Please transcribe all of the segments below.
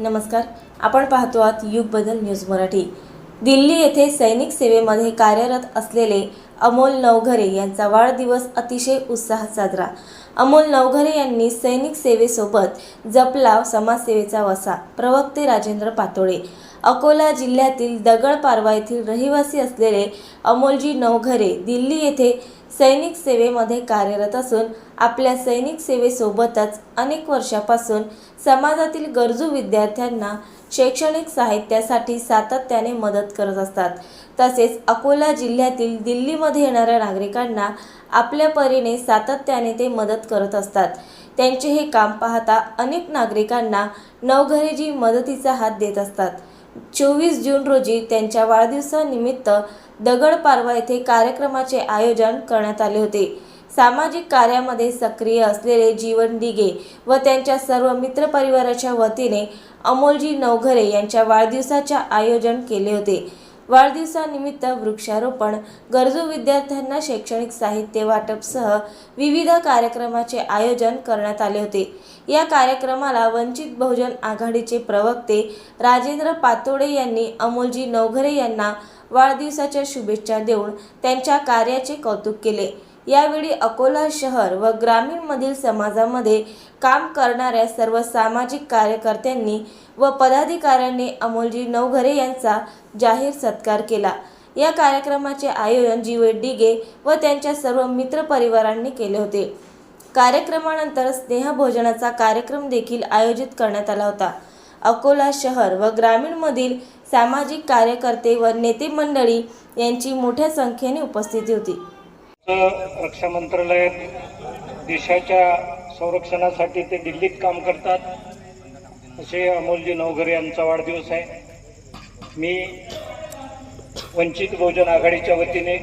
नमस्कार. आपण पाहतो आहात युग बदल न्यूज मराठी. दिल्ली येथे सैनिक सेवेमध्ये कार्यरत असलेले अमोल नवघरे यांचा वाढदिवस अतिशय उत्साहात साजरा. अमोल नवघरे यांनी सैनिक सेवेसोबत जपला समाजसेवेचा वसा प्रवक्ते राजेंद्र पातोळे. अकोला जिल्ह्यातील दगडपारवा येथील रहिवासी असलेले अमोलजी नवघरे दिल्ली येथे सैनिक सेवेमध्ये कार्यरत असून आपल्या सैनिक सेवेसोबतच अनेक वर्षापासून समाजातील गरजू विद्यार्थ्यांना शैक्षणिक साहित्यासाठी सातत्याने मदत करत असतात. तसेच अकोला जिल्ह्यातील दिल्लीमध्ये येणाऱ्या नागरिकांना आपल्या परीने सातत्याने ते मदत करत असतात. त्यांचे हे काम पाहता अनेक नागरिकांना नवघरेजी मदतीचा हात देत असतात. चोवीस जून रोजी त्यांच्या वाढदिवसानिमित्त दगडपारवा येथे कार्यक्रमाचे आयोजन करण्यात आले होते. सामाजिक कार्यामध्ये सक्रिय असलेले जीवन दिगे व त्यांच्या सर्व मित्रपरिवाराच्या वतीने अमोलजी नवघरे यांच्या वाढदिवसाचे आयोजन केले होते. वाढदिवसानिमित्त वृक्षारोपण गरजू विद्यार्थ्यांना शैक्षणिक साहित्य वाटपसह विविध कार्यक्रमाचे आयोजन करण्यात आले होते. या कार्यक्रमाला वंचित बहुजन आघाडीचे प्रवक्ते राजेंद्र पातोडे यांनी अमोलजी नवघरे यांना वाढदिवसाच्या शुभेच्छा देऊन त्यांच्या कार्याचे कौतुक केले. यावेळी अकोला शहर व ग्रामीणमधील समाजामध्ये काम करणाऱ्या सर्व सामाजिक कार्यकर्त्यांनी व पदाधिकाऱ्यांनी अमोलजी नवघरे यांचा जाहीर सत्कार केला. या कार्यक्रमाचे आयोजन जीवे डिगे व त्यांच्या सर्व मित्रपरिवारांनी केले होते. कार्यक्रमानंतर स्नेहभोजनाचा कार्यक्रम देखील आयोजित करण्यात आला होता. अकोला शहर व ग्रामीणमधील सामाजिक कार्यकर्ते व नेते मंडळी यांची मोठ्या संख्येने उपस्थिती होती. रक्षा मंत्रालयात देशाच्या संरक्षणासाठी ते दिल्लीत काम करतात. असे अमोलजी नवघरे यांचा वाढदिवस आहे. मी वंचित बहुजन आघाडीच्या वतीने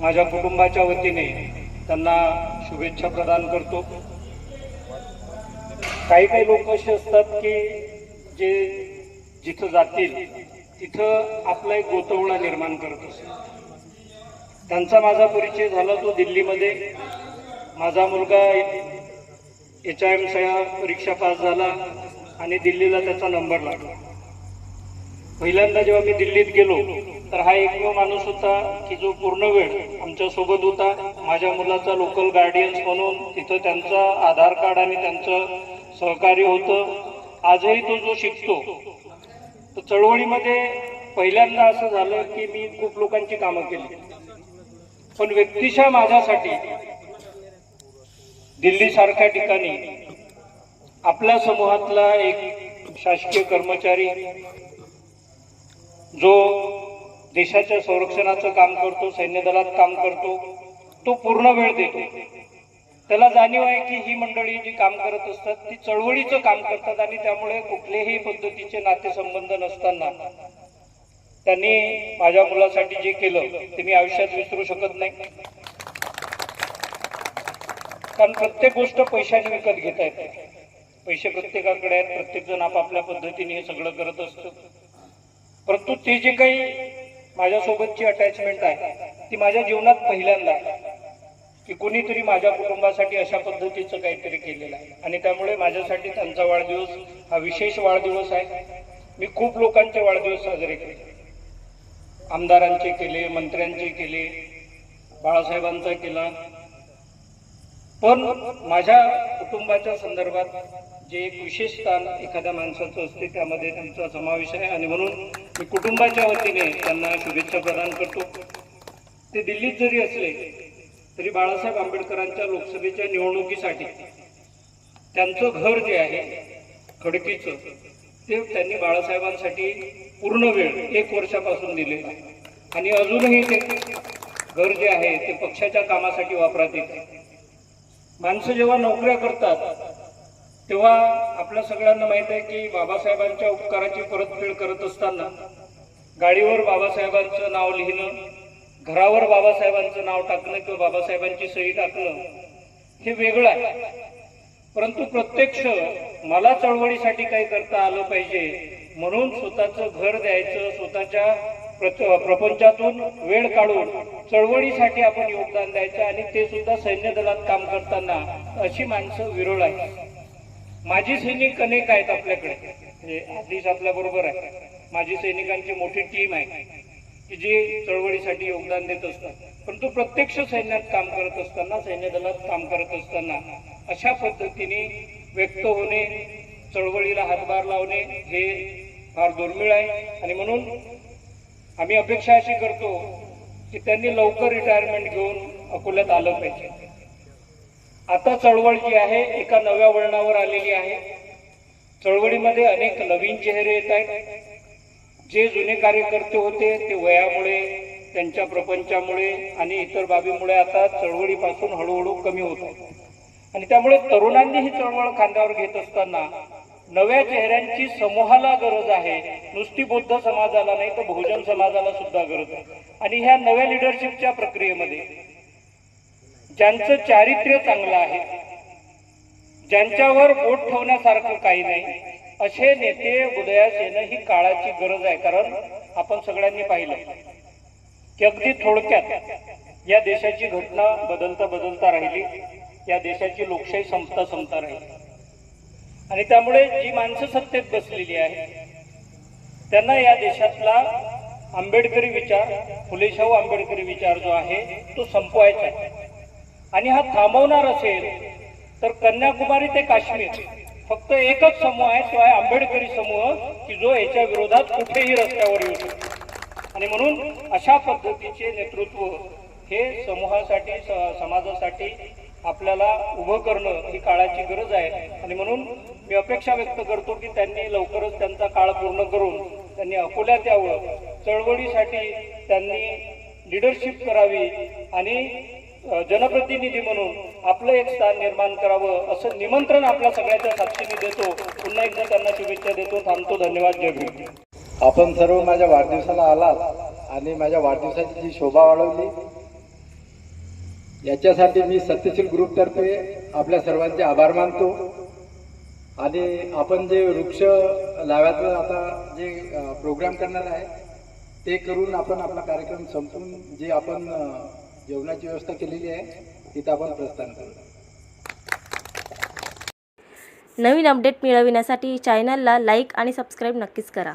माझ्या कुटुंबाच्या वतीने त्यांना शुभेच्छा प्रदान करतो. काही काही लोक असे असतात की जे जिथं जातील तिथं आपला एक गोतवळा निर्माण करत असतात त्यांचा माझा परिचय झाला तो दिल्लीमध्ये. माझा मुलगा एच आय एम सहा परीक्षा पास झाला आणि दिल्लीला त्याचा नंबर लागला. पहिल्यांदा जेव्हा मी दिल्लीत गेलो तर हा एकमेव माणूस होता की जो पूर्ण वेळ आमच्यासोबत होता. माझ्या मुलाचा लोकल गार्डियन्स म्हणून तिथं त्यांचा आधार कार्ड आणि त्यांचं सहकार्य होतं. आजही तो जो शिकतो तर चळवळीमध्ये पहिल्यांदा असं झालं की मी खूप लोकांची कामं केली. पण व्यक्तिशः माझ्यासाठी दिल्ली सारख्या ठिकाणी आपल्या समूहातला एक शासकीय कर्मचारी जो देशाच्या संरक्षणाचं काम करतो सैन्य दलात काम करतो तो पूर्ण वेळ देतो. त्याला जाणीव आहे की ही मंडळी जी काम करत असतात ती चळवळीचं काम करतात आणि त्यामुळे कुठलेही पद्धतीचे नातेसंबंध नसताना त्यांनी माझ्या मुलासाठी जे केलं ते मी आयुष्यात विसरू शकत नाही. कारण प्रत्येक गोष्ट पैशाने विकत घेता येते पैसे प्रत्येकाकडे आहेत प्रत्येक जण आपापल्या पद्धतीने हे सगळं करत असतो. परंतु ते जे काही माझ्यासोबतची अटॅचमेंट आहे ती माझ्या जीवनात पहिल्यांदा आहे. की कोणीतरी माझ्या कुटुंबासाठी अशा पद्धतीचं काहीतरी केलेलं आहे. आणि त्यामुळे माझ्यासाठी त्यांचा वाढदिवस हा विशेष वाढदिवस आहे. मी खूप लोकांचे वाढदिवस साजरे केले. आमदारांचे केले मंत्र्यांचे केले बाळासाहेबांचा केला. पण माझ्या कुटुंबाच्या संदर्भात जे एक विशेष स्थान एखाद्या माणसाचं असते त्यामध्ये त्यांचा समावेश आहे. आणि म्हणून मी कुटुंबाच्या वतीने त्यांना शुभेच्छा प्रदान करतो. ते दिल्लीत जरी असले तरी बाळासाहेब आंबेडकरांच्या लोकसभेच्या निवडणुकीसाठी त्यांचं घर जे आहे खडकीचं ते त्यांनी बाळासाहेबांसाठी पूर्ण वेळ एक वर्षापासून दिले आणि अजूनही ते घर जे आहे ते पक्षाच्या कामासाठी वापरात येते माणसं जेव्हा नोकऱ्या करतात तेव्हा आपल्या सगळ्यांना माहीत आहे की बाबासाहेबांच्या उपकाराची परतफेड करत असताना गाडीवर बाबासाहेबांचं नाव लिहिणं घरावर बाबासाहेबांचं नाव टाकणं किंवा बाबासाहेबांची सही टाकणं हे वेगळं आहे. परंतु प्रत्यक्ष मला चळवळीसाठी काही करता आलं पाहिजे म्हणून स्वतःचं घर द्यायचं स्वतःच्या प्रपंचातून वेळ काढून चळवळीसाठी आपण योगदान द्यायचं आणि ते सुद्धा सैन्य दलात काम करताना अशी माणसं विरळ आहेत. माझी सैनिक अनेक आहेत आपल्याकडे. म्हणजे आधीच आपल्या बरोबर आहे. माजी सैनिकांची मोठी टीम आहे. की जे चळवळीसाठी योगदान देत असतात. परंतु प्रत्यक्ष सैन्यात काम करत असताना सैन्य दलात काम करत असताना अशा पद्धतीने व्यक्त होणे चळवळीला हातभार लावणे हे फार दुर्मिळ आहे. आणि म्हणून आम्ही अपेक्षा अशी करतो की त्यांनी लवकर रिटायरमेंट घेऊन अकोल्यात आलं पाहिजे. आता चळवळ जी आहे एका नव्या वळणावर आलेली आहे. चळवळीमध्ये अनेक नवीन चेहरे येत आहेत. जे जुने कार्यकर्ते होते ते वयामुळे त्यांच्या प्रपंचामुळे आणि इतर बाबीमुळे आता चळवळीपासून हळूहळू कमी होत आहेत. आणि त्यामुळे तरुणांनी ही चळवळ खांद्यावर घेत असताना नव्या चेहऱ्यांची समूहाला गरज आहे. नुसती बौद्ध समाजाला नाही तर बहुजन समाजाला सुद्धा गरज आहे. आणि ह्या नव्या लिडरशिपच्या प्रक्रियेमध्ये ज्यांचं चारित्र्य चांगलं आहे ज्यांच्यावर बोट ठेवण्यासारखं काही नाही असे नेते उदयास येणं ही काळाची गरज आहे. कारण आपण सगळ्यांनी पाहिलं की अगदी थोडक्यात या देशाची घटना बदलता बदलता राहिली. या देशाची लोकशाही संपता संपता राहिली. आणि त्यामुळे जी माणसं सत्तेत बसलेली आहेत त्यांना या देशातला आंबेडकरी विचार फुलेशाहू आंबेडकरी विचार जो आहे तो संपवायचा आहे. आणि हा थांबवणार असेल तर कन्याकुमारी ते काश्मीर फक्त एकच समूह आहे तो आहे आंबेडकरी समूह की जो याच्या विरोधात कुठेही रस्त्यावर येऊ शकतो. आणि म्हणून अशा पद्धतीचे नेतृत्व हे समूहासाठी स- समाजासाठी आपल्याला उभं करणं ही काळाची गरज आहे. आणि म्हणून मी अपेक्षा व्यक्त करतो की त्यांनी लवकरच त्यांचा काळ पूर्ण करून त्यांनी अकोल्यात यावं. चळवळीसाठी त्यांनी लिडरशिप करावी आणि जनप्रतिनिधी म्हणून आपलं एक स्थान निर्माण करावं असं निमंत्रण आपल्या सगळ्याच्या साक्षीने देतो. पुन्हा एकदा त्यांना शुभेच्छा देतो. थांबतो. धन्यवाद. जय आपण सर्व माझ्या वाढदिवसाला आलात आणि माझ्या वाढदिवसाची जी शोभा वाढवली याच्यासाठी मी सत्यशील ग्रुपतर्फे आपल्या सर्वांचे आभार मानतो. आणि आपण जे वृक्ष लावायचं आता जे प्रोग्राम करणार आहे ते करून आपण आपला कार्यक्रम संपून जे आपण जेवणाची व्यवस्था केलेली आहे तिथं आपण प्रस्थान करू. नवीन अपडेट मिळविण्यासाठी चॅनलला लाईक आणि सबस्क्राईब नक्कीच करा.